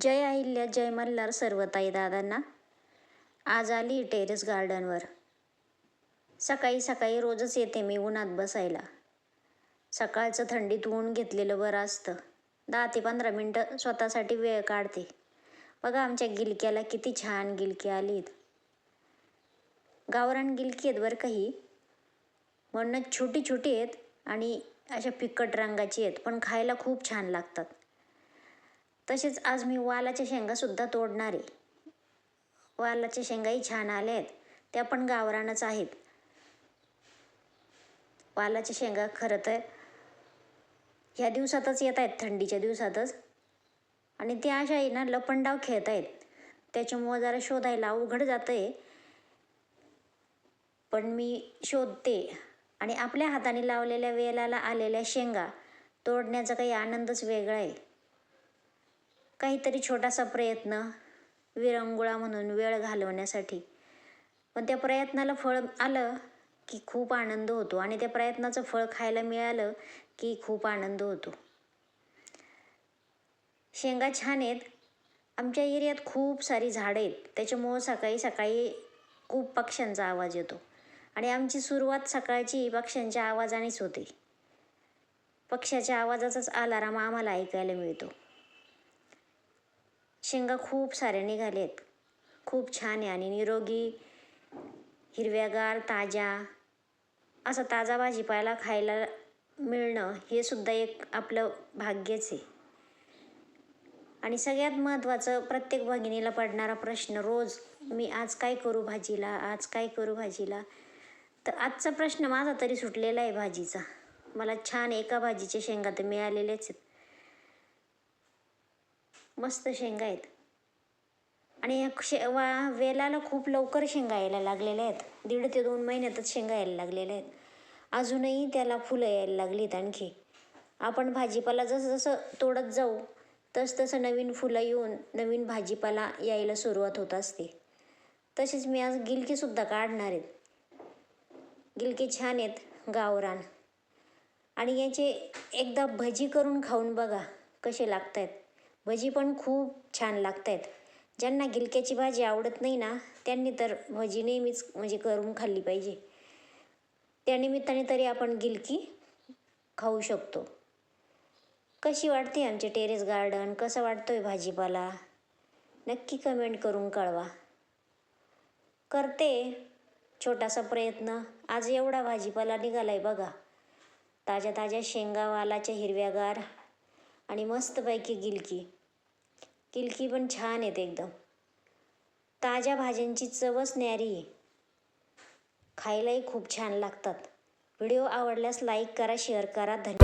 जय अहिल्यात जय मल्हार सर्वताई दादांना. आज आली टेरेस गार्डनवर. सकाळी सकाळी रोजच येते मी उन्हात बसायला. सकाळचं थंडीत ऊन घेतलेलं बरं असतं. दहा ते पंधरा मिनटं स्वतःसाठी वेळ काढते. बघा आमच्या गिलक्याला किती छान गिलकी आलीत. गावरान गिलकी आहेत बरं काही. म्हणणं छोटी छोटी आहेत आणि अशा फिकट रंगाची आहेत पण खायला खूप छान लागतात. तसेच आज मी वालाच्या शेंगासुद्धा तोडणार आहे. वालाच्या शेंगाही छान आल्या आहेत त्या पण गावरानच आहेत. वालाच्या शेंगा खरं तर ह्या दिवसातच येत आहेत थंडीच्या दिवसातच. आणि ते अशा आहे ना लपंडाव खेळत आहेत. त्याच्यामुळं जरा शोधायला अवघड जातं आहे पण मी शोधते. आणि आपल्या हाताने लावलेल्या वेलाला आलेल्या शेंगा तोडण्याचा काही आनंदच वेगळा आहे. काहीतरी छोटासा प्रयत्न विरंगुळा म्हणून वेळ घालवण्यासाठी. पण त्या प्रयत्नाला फळ आलं की खूप आनंद होतो आणि त्या प्रयत्नाचं फळ खायला मिळालं की खूप आनंद होतो. शेंगा छान आहेत. आमच्या एरियात खूप सारी झाडं आहेत. त्याच्यामुळं सकाळी सकाळी खूप पक्ष्यांचा आवाज येतो. आणि आमची सुरुवात सकाळची पक्ष्यांच्या आवाजानेच होते. पक्ष्याच्या आवाजाचाच अलाराम आम्हाला ऐकायला मिळतो. शेंगा खूप साऱ्या निघालेत. खूप छान आहे आणि निरोगी हिरव्यागार ताज्या असा ताजा भाजीपाला खायला मिळणं हे सुद्धा एक आपलं भाग्यच आहे. आणि सगळ्यात महत्त्वाचं प्रत्येक भगिनीला पडणारा प्रश्न रोज मी आज काय करू भाजीला? आज काय करू भाजीला? तर आजचा प्रश्न माझा तरी सुटलेला आहे भाजीचा. मला छान एका भाजीचे शेंगा तर मिळालेलेच आहेत. मस्त शेंगा आहेत. आणि या शे वा वेलाला खूप लवकर शेंगा यायला लागलेल्या आहेत. दीड ते दोन महिन्यातच शेंगा यायला लागलेल्या आहेत. अजूनही त्याला फुलं यायला लागलीत आणखी. आपण भाजीपाला जसं जसं तोडत जाऊ तस तसं नवीन फुलं येऊन नवीन भाजीपाला यायला सुरुवात होत असते. तसेच मी आज गिलकीसुद्धा काढणार आहेत गिलके छान आहेत गावरान. आणि याचे एकदा भजी करून खाऊन बघा कसे लागत आहेत भजी पण खूप छान लागत आहेत ज्यांना गिलक्याची भाजी आवडत नाही ना त्यांनी तर भजी नेहमीच म्हणजे करून खाल्ली पाहिजे. त्यानिमित्ताने तरी आपण गिलकी खाऊ शकतो. कशी वाटते आमचे टेरेस गार्डन? कसं वाटतोय भाजीपाला? नक्की कमेंट करून कळवा. करते छोटासा प्रयत्न. आज एवढा भाजीपाला निघाला आहे बघा. ताज्या ताज्या शेंगा वालाच्या हिरव्यागार आणि मस्तपैकी गिलकी. किलकी पण छान येते एकदम. ताज्या भाज्यांची चवच न्यारी आहे. खायलाही खूप छान लागतात. व्हिडिओ आवडल्यास लाईक करा शेअर करा. धन्यवाद.